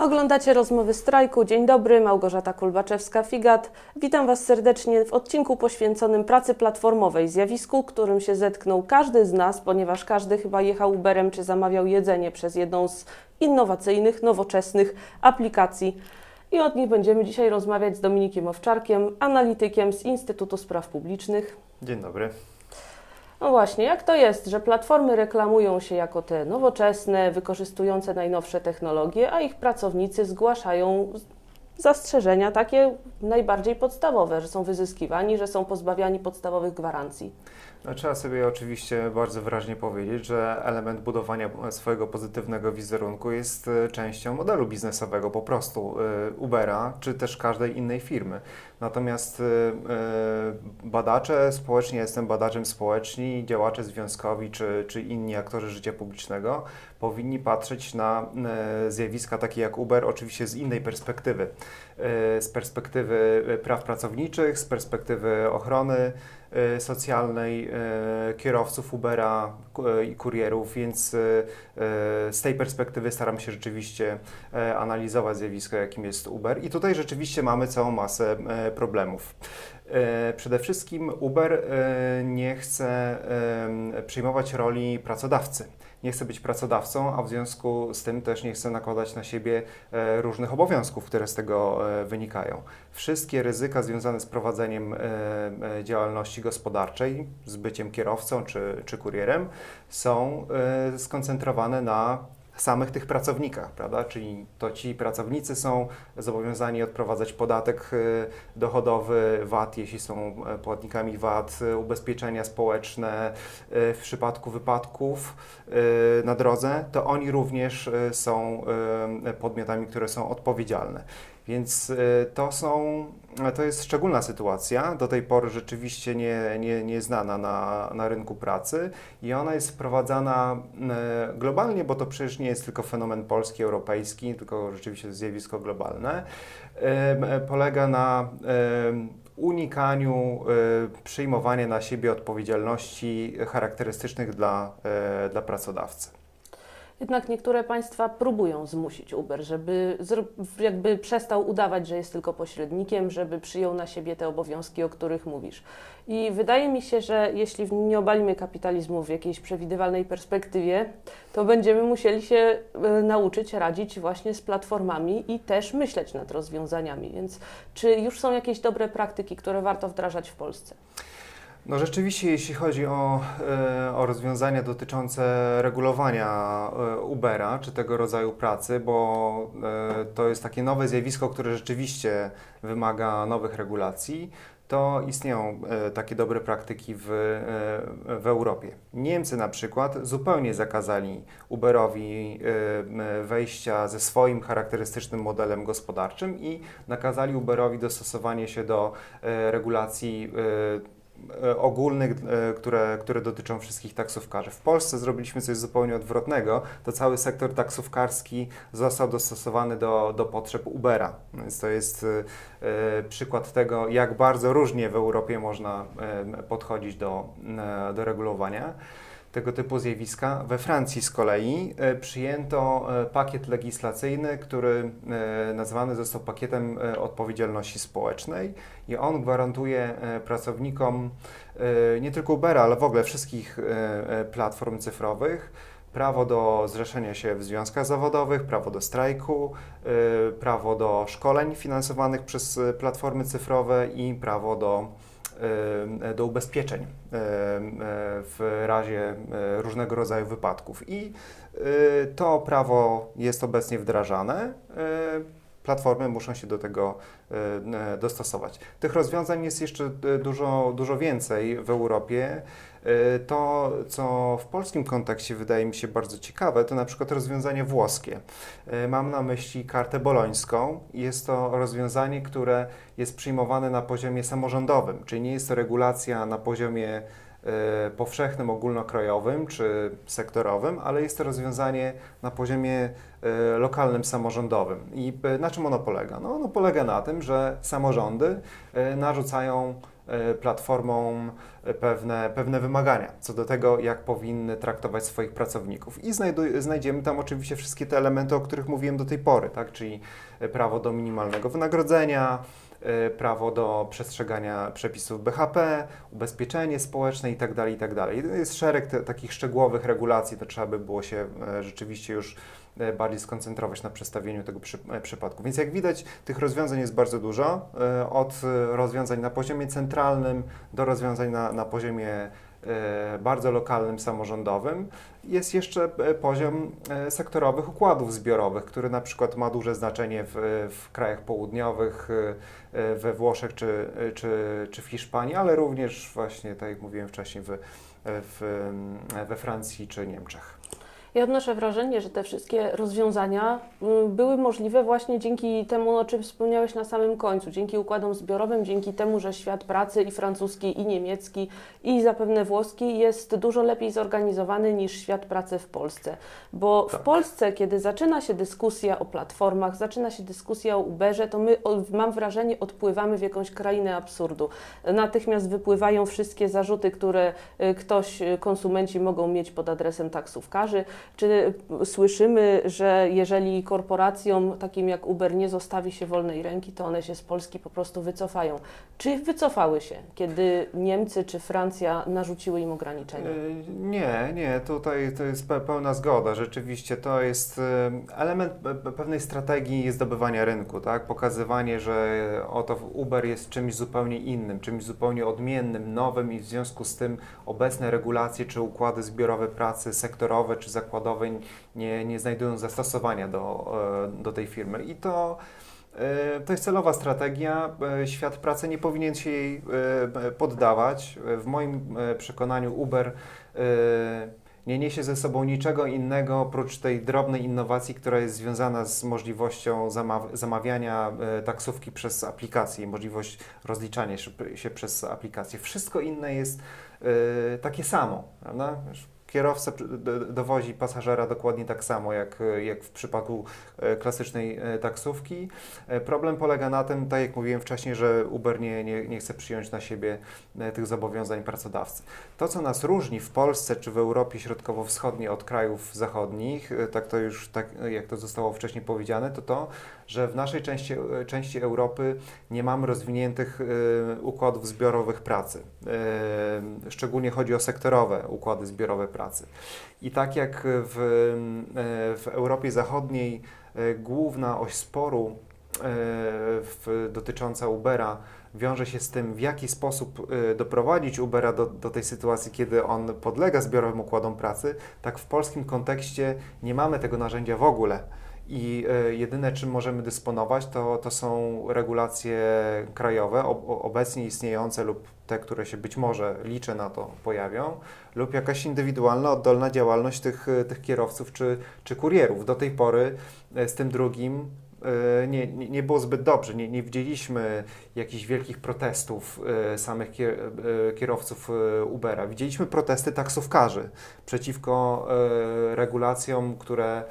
Oglądacie rozmowy strajku. Dzień dobry, Małgorzata Kulbaczewska-Figat. Witam Was serdecznie w odcinku poświęconym pracy platformowej, zjawisku, którym się zetknął każdy z nas, ponieważ każdy chyba jechał Uberem czy zamawiał jedzenie przez jedną z innowacyjnych, nowoczesnych aplikacji. I od nich będziemy dzisiaj rozmawiać z Dominikiem Owczarkiem, analitykiem z Instytutu Spraw Publicznych. Dzień dobry. No właśnie, jak to jest, że platformy reklamują się jako te nowoczesne, wykorzystujące najnowsze technologie, a ich pracownicy zgłaszają zastrzeżenia takie najbardziej podstawowe, że są wyzyskiwani, że są pozbawiani podstawowych gwarancji. No, trzeba sobie oczywiście bardzo wyraźnie powiedzieć, że element budowania swojego pozytywnego wizerunku jest e, częścią modelu biznesowego po prostu e, Ubera czy też każdej innej firmy. Natomiast e, e, badacze społeczni, ja jestem badaczem społeczni, działacze związkowi czy, czy inni aktorzy życia publicznego powinni patrzeć na e, zjawiska takie jak Uber oczywiście z innej perspektywy. E, Z perspektywy e, praw pracowniczych, z perspektywy ochrony e, socjalnej kierowców Ubera i kurierów, więc z tej perspektywy staram się rzeczywiście analizować zjawisko, jakim jest Uber. I tutaj rzeczywiście mamy całą masę problemów. E, Przede wszystkim Uber e, nie chce przyjmować roli pracodawcy. Nie chce być pracodawcą, a w związku z tym też nie chce nakładać na siebie e, różnych obowiązków, które z tego wynikają. Wszystkie ryzyka związane z prowadzeniem działalności gospodarczej, z byciem kierowcą czy, czy kurierem, są skoncentrowane na samych tych pracownikach, prawda? Czyli to ci pracownicy są zobowiązani odprowadzać podatek e, dochodowy, VAT, jeśli są e, płatnikami VAT, e, ubezpieczenia społeczne e, w przypadku wypadków na drodze, to oni również są podmiotami, które są odpowiedzialne. Więc e, to są, to jest szczególna sytuacja, do tej pory rzeczywiście nie, nie, nieznana na, na rynku pracy i ona jest wprowadzana e, globalnie, bo to przecież nie jest tylko fenomen polski, europejski, tylko rzeczywiście zjawisko globalne. E, Polega na unikaniu e, przyjmowania na siebie odpowiedzialności charakterystycznych dla, e, dla pracodawcy. Jednak niektóre państwa próbują zmusić Uber, żeby jakby przestał udawać, że jest tylko pośrednikiem, żeby przyjął na siebie te obowiązki, o których mówisz. I wydaje mi się, że jeśli nie obalimy kapitalizmu w jakiejś przewidywalnej perspektywie, to będziemy musieli się e, nauczyć radzić właśnie z platformami i też myśleć nad rozwiązaniami. Więc czy już są jakieś dobre praktyki, które warto wdrażać w Polsce? No rzeczywiście, jeśli chodzi o, e, o rozwiązania dotyczące regulowania e, Ubera czy tego rodzaju pracy, bo e, to jest takie nowe zjawisko, które rzeczywiście wymaga nowych regulacji, to istnieją takie dobre praktyki w, w Europie. Niemcy na przykład zupełnie zakazali Uberowi wejścia ze swoim charakterystycznym modelem gospodarczym i nakazali Uberowi dostosowanie się do regulacji ogólnych, e, które, które dotyczą wszystkich taksówkarzy. W Polsce zrobiliśmy coś zupełnie odwrotnego. To cały sektor taksówkarski został dostosowany do, do potrzeb Ubera. Więc to jest e, e, przykład tego, jak bardzo różnie w Europie można e, podchodzić do, e, do regulowania tego typu zjawiska. We Francji z kolei e, przyjęto e, pakiet legislacyjny, który e, nazwany został pakietem odpowiedzialności społecznej i on gwarantuje pracownikom nie tylko Ubera, ale w ogóle wszystkich platform cyfrowych prawo do zrzeszenia się w związkach zawodowych, prawo do strajku, prawo do szkoleń finansowanych przez platformy cyfrowe i prawo do do ubezpieczeń e, e, w razie e, różnego rodzaju wypadków. I e, to prawo jest obecnie wdrażane. E, Platformy muszą się do tego e, dostosować. Tych rozwiązań jest jeszcze e, dużo, dużo więcej w Europie. E, To, co w polskim kontekście wydaje mi się bardzo ciekawe, to na przykład rozwiązanie włoskie. E, Mam na myśli kartę bolońską. Jest to rozwiązanie, które jest przyjmowane na poziomie samorządowym, czyli nie jest to regulacja na poziomie e, powszechnym, ogólnokrajowym czy sektorowym, ale jest to rozwiązanie na poziomie lokalnym, samorządowym. I na czym ono polega? No, ono polega na tym, że samorządy narzucają platformom e, pewne, pewne wymagania co do tego, jak powinny traktować swoich pracowników. I znajdu, znajdziemy tam oczywiście wszystkie te elementy, o których mówiłem do tej pory, tak? czyli e, prawo do minimalnego wynagrodzenia, e, prawo do przestrzegania przepisów BHP, ubezpieczenie społeczne itd. itd. I Jest szereg te, takich szczegółowych regulacji, to trzeba by było się e, rzeczywiście już e, bardziej skoncentrować na przedstawieniu tego przy, e, przypadku. Więc jak widać, tych rozwiązań jest bardzo dużo, e, od e, rozwiązań na poziomie centralnym do rozwiązań na, na poziomie e, bardzo lokalnym, samorządowym. Jest jeszcze e, poziom e, sektorowych układów zbiorowych, który na przykład ma duże znaczenie w, w krajach południowych, e, e, we Włoszech czy, e, czy, czy w Hiszpanii, ale również właśnie, tak jak mówiłem wcześniej, w, w, e, we Francji czy Niemczech. Ja odnoszę wrażenie, że te wszystkie rozwiązania y, były możliwe właśnie dzięki temu, o czym wspomniałeś na samym końcu, dzięki układom zbiorowym, dzięki temu, że świat pracy i francuski, i niemiecki, i zapewne włoski jest dużo lepiej zorganizowany niż świat pracy w Polsce. Bo w Tak. Polsce, kiedy zaczyna się dyskusja o platformach, zaczyna się dyskusja o Uberze, to my, mam wrażenie, odpływamy w jakąś krainę absurdu. Natychmiast wypływają wszystkie zarzuty, które y, ktoś, y, konsumenci mogą mieć pod adresem taksówkarzy. Czy słyszymy, że jeżeli korporacjom takim jak Uber nie zostawi się wolnej ręki, to one się z Polski po prostu wycofają? Czy wycofały się, kiedy Niemcy czy Francja narzuciły im ograniczenia? E, Nie, nie, tutaj to jest pe- pełna zgoda. Rzeczywiście to jest e, element pe- pe- pewnej strategii zdobywania rynku, tak? Pokazywanie, że oto Uber jest czymś zupełnie innym, czymś zupełnie odmiennym, nowym i w związku z tym obecne regulacje czy układy zbiorowe pracy sektorowe czy zakładowe nie, nie znajdują zastosowania do, e, do tej firmy. I to E, To jest celowa strategia. E, Świat pracy nie powinien się jej poddawać. W moim przekonaniu Uber nie niesie ze sobą niczego innego oprócz tej drobnej innowacji, która jest związana z możliwością zamaw- zamawiania taksówki przez aplikację, możliwość rozliczania się, przez aplikację. Wszystko inne jest takie samo, prawda? Kierowca dowozi pasażera dokładnie tak samo jak, jak w przypadku e, klasycznej e, taksówki. E, Problem polega na tym, tak jak mówiłem wcześniej, że Uber nie, nie, nie chce przyjąć na siebie tych zobowiązań pracodawcy. To, co nas różni w Polsce czy w Europie Środkowo-Wschodniej od krajów zachodnich, tak to już, tak jak to zostało wcześniej powiedziane, to to, że w naszej części, części Europy nie mamy rozwiniętych e, układów zbiorowych pracy. E, Szczególnie chodzi o sektorowe układy zbiorowe pracy. I tak jak w, e, w Europie Zachodniej e, główna oś sporu e, w, dotycząca Ubera wiąże się z tym, w jaki sposób doprowadzić Ubera do, do tej sytuacji, kiedy on podlega zbiorowym układom pracy, tak w polskim kontekście nie mamy tego narzędzia w ogóle. I e, jedyne, czym możemy dysponować, to, to są regulacje krajowe, ob, obecnie istniejące lub te, które się być może, liczę na to, pojawią, lub jakaś indywidualna, oddolna działalność tych, e, tych kierowców czy, czy kurierów. Do tej pory e, z tym drugim nie, nie, było zbyt dobrze. Nie, nie widzieliśmy jakichś wielkich protestów samych kier, kierowców Ubera. Widzieliśmy protesty taksówkarzy przeciwko regulacjom, które,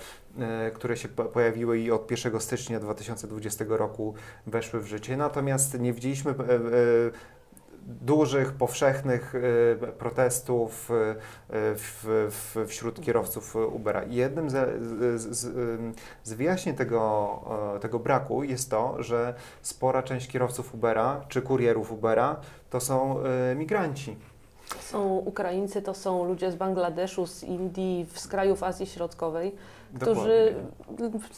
które się po- pojawiły i od 1 stycznia 2020 roku weszły w życie. Natomiast nie widzieliśmy e, e, dużych, powszechnych e, protestów e, w, wśród kierowców Ubera. Jednym z, z, z, wyjaśnień tego, e, tego braku jest to, że spora część kierowców Ubera czy kurierów Ubera to są e, migranci. Są Ukraińcy, to są ludzie z Bangladeszu, z Indii, z krajów Azji Środkowej, którzy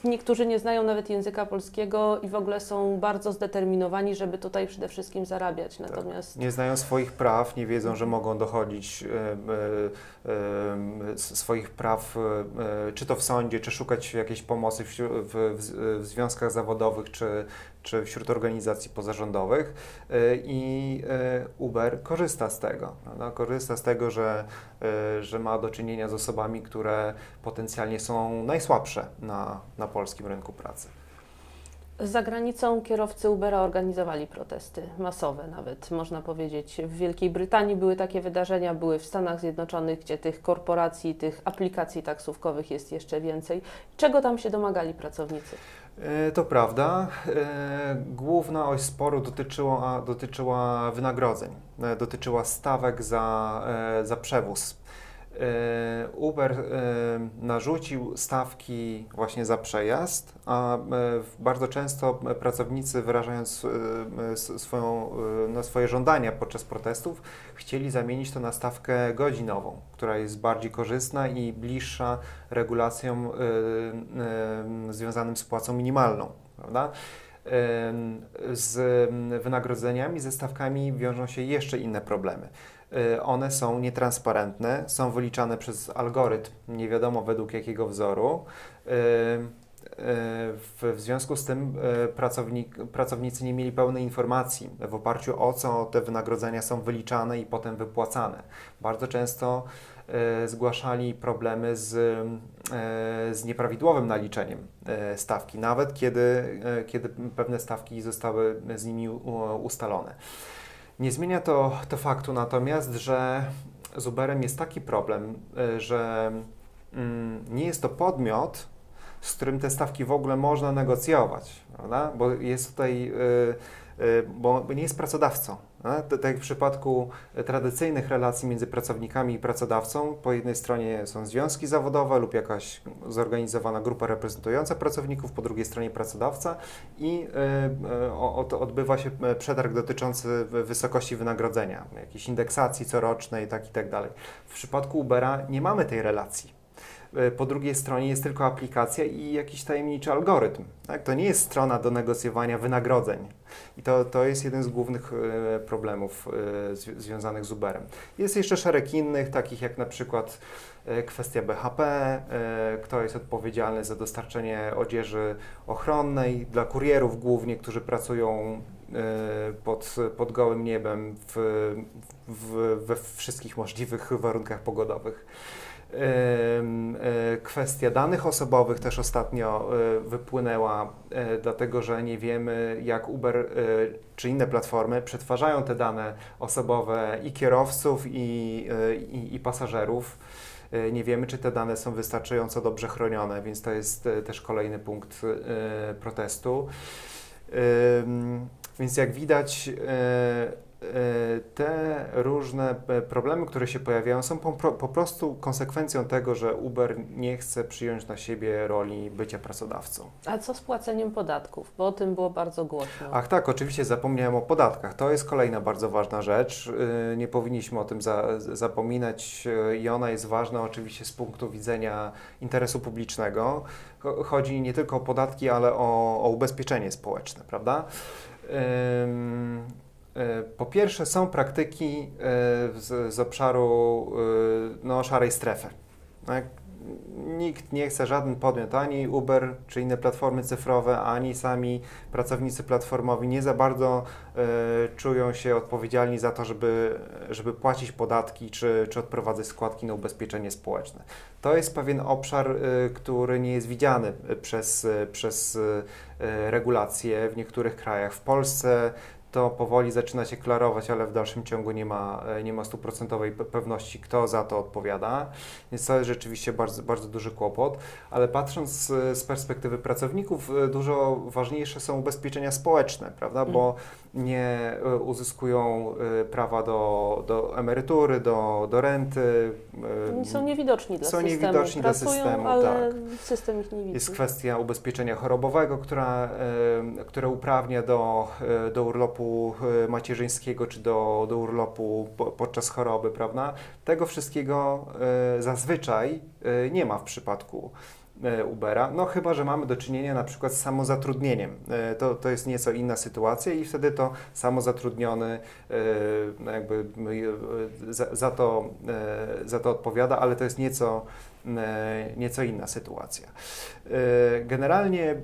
niektórzy nie znają nawet języka polskiego i w ogóle są bardzo zdeterminowani, żeby tutaj przede wszystkim zarabiać. Natomiast Nie znają swoich praw, nie wiedzą, że mogą dochodzić e, e, e, swoich praw, czy to w sądzie, czy szukać jakiejś pomocy w, w, w, związkach zawodowych, czy, czy wśród organizacji pozarządowych. I Uber korzysta z tego. Prawda? Korzysta z tego, że, że ma do czynienia z osobami, które potencjalnie są najsłabsze na, na polskim rynku pracy. Za granicą kierowcy Ubera organizowali protesty, masowe nawet, można powiedzieć. W Wielkiej Brytanii były takie wydarzenia, były w Stanach Zjednoczonych, gdzie tych korporacji, tych aplikacji taksówkowych jest jeszcze więcej. Czego tam się domagali pracownicy? E, To prawda. E, Główna oś sporu dotyczyła, dotyczyła wynagrodzeń, e, dotyczyła stawek za, za przewóz. E, Uber e, narzucił stawki właśnie za przejazd, a e, bardzo często pracownicy wyrażając swoją, no, swoje żądania podczas protestów chcieli zamienić to na stawkę godzinową, która jest bardziej korzystna i bliższa regulacjom związanym z płacą minimalną, prawda? Z wynagrodzeniami, ze stawkami wiążą się jeszcze inne problemy. Y, One są nietransparentne, są wyliczane przez algorytm, nie wiadomo według jakiego wzoru. Ym, y, W, związku z tym pracownik, pracownicy nie mieli pełnej informacji, w oparciu o co te wynagrodzenia są wyliczane i potem wypłacane. Bardzo często e, zgłaszali problemy z, e, z nieprawidłowym naliczeniem e, stawki, nawet kiedy, e, kiedy pewne stawki zostały z nimi ustalone. Nie zmienia to, to faktu natomiast, że z Uberem jest taki problem, e, że mm, nie jest to podmiot, z którym te stawki w ogóle można negocjować, prawda? Bo jest tutaj, bo nie jest pracodawcą. Tak jak w przypadku tradycyjnych relacji między pracownikami i pracodawcą, po jednej stronie są związki zawodowe lub jakaś zorganizowana grupa reprezentująca pracowników, po drugiej stronie pracodawca i o- to odbywa się e, przetarg dotyczący wy- wysokości wynagrodzenia, jakiejś indeksacji corocznej, tak i tak dalej. W przypadku Ubera nie mamy tej relacji. E, Po drugiej stronie jest tylko aplikacja i jakiś tajemniczy algorytm. Tak? To nie jest strona do negocjowania wynagrodzeń. I to, to jest jeden z głównych e, problemów e, zwi- związanych z Uberem. Jest jeszcze szereg innych, takich jak na przykład kwestia BHP, kto jest odpowiedzialny za dostarczenie odzieży ochronnej dla kurierów głównie, którzy pracują pod, pod gołym niebem w, w, we wszystkich możliwych warunkach pogodowych. E, Kwestia danych osobowych też ostatnio e, wypłynęła, e, dlatego że nie wiemy, jak Uber czy inne platformy przetwarzają te dane osobowe i kierowców, i, i, i pasażerów. Nie wiemy, czy te dane są wystarczająco dobrze chronione, więc to jest też kolejny punkt protestu. Więc jak widać, te różne e, problemy, które się pojawiają, są po, po prostu konsekwencją tego, że Uber nie chce przyjąć na siebie roli bycia pracodawcą. A co z płaceniem podatków? Bo o tym było bardzo głośno. Ach tak, oczywiście zapomniałem o podatkach. To jest kolejna bardzo ważna rzecz. Yy, Nie powinniśmy o tym za, zapominać yy, i ona jest ważna oczywiście z punktu widzenia interesu publicznego. Cho- Chodzi nie tylko o podatki, ale o, o ubezpieczenie społeczne, prawda? Ym, Po pierwsze są praktyki yy, z, z obszaru yy, no, szarej strefy. Tak? Nikt nie chce, żaden podmiot, ani Uber czy inne platformy cyfrowe, ani sami pracownicy platformowi nie za bardzo e, czują się odpowiedzialni za to, żeby, żeby płacić podatki czy, czy odprowadzać składki na ubezpieczenie społeczne. To jest pewien obszar, e, który nie jest widziany przez, e, przez e, regulacje w niektórych krajach. W Polsce to powoli zaczyna się klarować, ale w dalszym ciągu nie ma, e, nie ma stuprocentowej pe- pewności, kto za to odpowiada. Więc to jest rzeczywiście bardzo, bardzo duży kłopot, ale patrząc z, z perspektywy pracowników, e, dużo ważniejsze są ubezpieczenia społeczne, prawda? Bo nie e, uzyskują e, prawa do, do emerytury, do, do renty. e, są niewidoczni dla są systemu. niewidoczni dla Pracują, systemu, ale system ich nie widzi. Jest kwestia ubezpieczenia chorobowego, która, e, które uprawnia do, e, do urlopu e, macierzyńskiego czy do, do urlopu po, podczas choroby, prawda? Tego wszystkiego e, zazwyczaj e, nie ma w przypadku Ubera, no chyba, że mamy do czynienia na przykład z samozatrudnieniem. E, To, to jest nieco inna sytuacja i wtedy to samozatrudniony e, no jakby e, za, za, to, e, za to odpowiada, ale to jest nieco, e, nieco inna sytuacja. E, Generalnie e,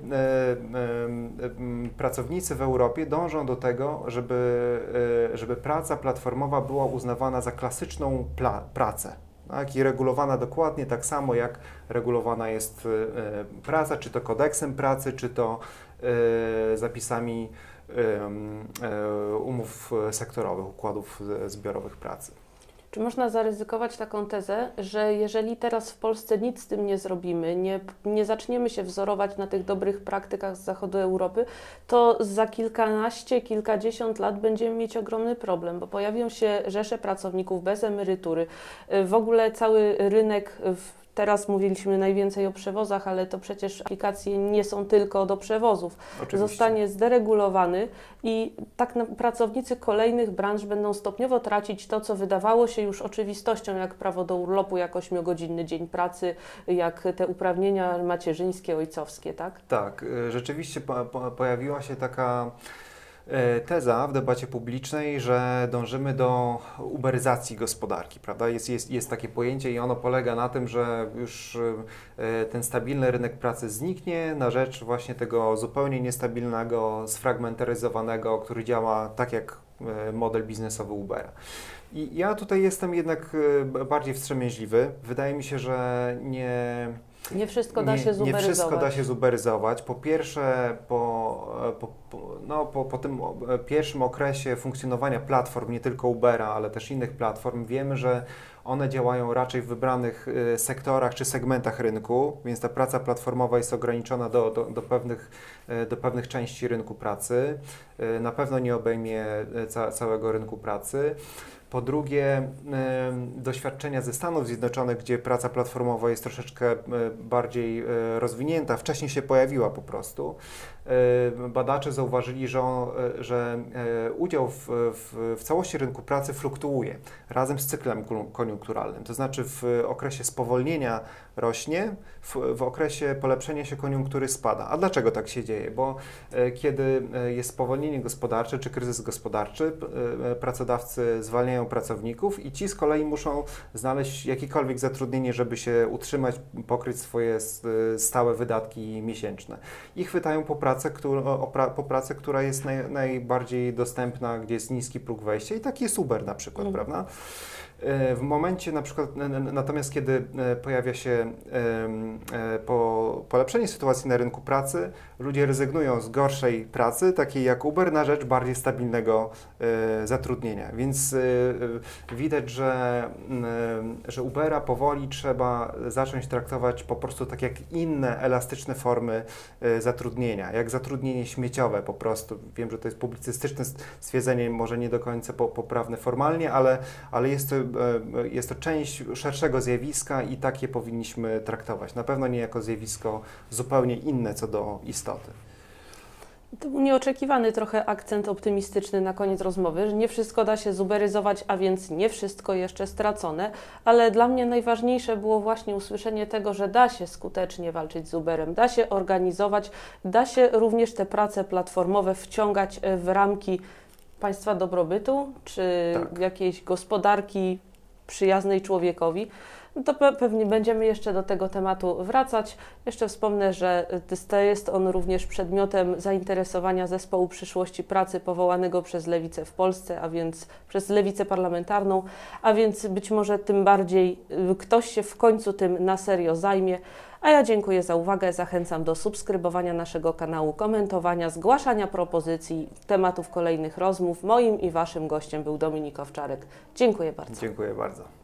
pracownicy w Europie dążą do tego, żeby, e, żeby praca platformowa była uznawana za klasyczną pracę. Tak, I regulowana dokładnie tak samo, jak regulowana jest e, praca, czy to kodeksem pracy, czy to e, zapisami e, umów sektorowych, układów zbiorowych pracy. Czy można zaryzykować taką tezę, że jeżeli teraz w Polsce nic z tym nie zrobimy, nie, nie zaczniemy się wzorować na tych dobrych praktykach z zachodu Europy, to za kilkanaście, kilkadziesiąt lat będziemy mieć ogromny problem, bo pojawią się rzesze pracowników bez emerytury. W ogóle cały rynek w Teraz mówiliśmy najwięcej o przewozach, ale to przecież aplikacje nie są tylko do przewozów Oczywiście. zostanie zderegulowany i tak pracownicy kolejnych branż będą stopniowo tracić to, co wydawało się już oczywistością, jak prawo do urlopu, jak ośmiogodzinny dzień pracy, jak te uprawnienia macierzyńskie, ojcowskie, tak? Tak, y, rzeczywiście po, po, pojawiła się taka teza w debacie publicznej, że dążymy do uberyzacji gospodarki, prawda? Jest, jest, jest takie pojęcie i ono polega na tym, że już e, ten stabilny rynek pracy zniknie na rzecz właśnie tego zupełnie niestabilnego, sfragmentaryzowanego, który działa tak jak e, model biznesowy Ubera. I ja tutaj jestem jednak e, bardziej wstrzemięźliwy. Wydaje mi się, że nie, Nie wszystko da się nie wszystko zuberyzować. da się zuberyzować. Po pierwsze, po, po, no, po, po tym o- pierwszym okresie funkcjonowania platform, nie tylko Ubera, ale też innych platform, wiemy, że one działają raczej w wybranych y, sektorach czy segmentach rynku, więc ta praca platformowa jest ograniczona do, do, do, pewnych, y, do pewnych części rynku pracy. Na pewno nie obejmie ca, całego rynku pracy. Po drugie, doświadczenia ze Stanów Zjednoczonych, gdzie praca platformowa jest troszeczkę y, bardziej y, rozwinięta, wcześniej się pojawiła po prostu. Y, Badacze zauważyli, że, on, y, że y, udział w, w, w całości rynku pracy fluktuuje razem z cyklem koniu- koniunkturalnym. To znaczy w okresie spowolnienia rośnie, w, w okresie polepszenia się koniunktury spada. A dlaczego tak się dzieje? Bo e, kiedy e, jest spowolnienie gospodarcze czy kryzys gospodarczy, e, pracodawcy zwalniają pracowników i ci z kolei muszą znaleźć jakiekolwiek zatrudnienie, żeby się utrzymać, pokryć swoje e, stałe wydatki miesięczne. I chwytają po pracę, którą, o, pra, po pracę która jest naj, najbardziej dostępna, gdzie jest niski próg wejścia i taki jest Uber na przykład, Mhm. prawda? E, W momencie na przykład, natomiast kiedy e, pojawia się e, po, polepszenie sytuacji na rynku pracy, ludzie rezygnują z gorszej pracy, takiej jak Uber, na rzecz bardziej stabilnego zatrudnienia. Więc widać, że, że Ubera powoli trzeba zacząć traktować po prostu tak jak inne elastyczne formy zatrudnienia, jak zatrudnienie śmieciowe po prostu. Wiem, że to jest publicystyczne stwierdzenie, może nie do końca po- poprawne formalnie, ale ale jest to, jest to część szerszego zjawiska i tak je powinniśmy traktować. Na pewno nie jako zjawisko zupełnie inne co do istoty. To był nieoczekiwany trochę akcent optymistyczny na koniec rozmowy, że nie wszystko da się zuberyzować, a więc nie wszystko jeszcze stracone, ale dla mnie najważniejsze było właśnie usłyszenie tego, że da się skutecznie walczyć z Uberem, da się organizować, da się również te prace platformowe wciągać e, w ramki państwa dobrobytu czy Tak. jakiejś gospodarki przyjaznej człowiekowi. No to pe- pewnie będziemy jeszcze do tego tematu wracać. Jeszcze wspomnę, że jest on również przedmiotem zainteresowania Zespołu Przyszłości Pracy powołanego przez Lewicę w Polsce, a więc przez Lewicę Parlamentarną, a więc być może tym bardziej y, ktoś się w końcu tym na serio zajmie. A ja dziękuję za uwagę, zachęcam do subskrybowania naszego kanału, komentowania, zgłaszania propozycji, tematów kolejnych rozmów. Moim i Waszym gościem był Dominik Owczarek. Dziękuję bardzo. Dziękuję bardzo.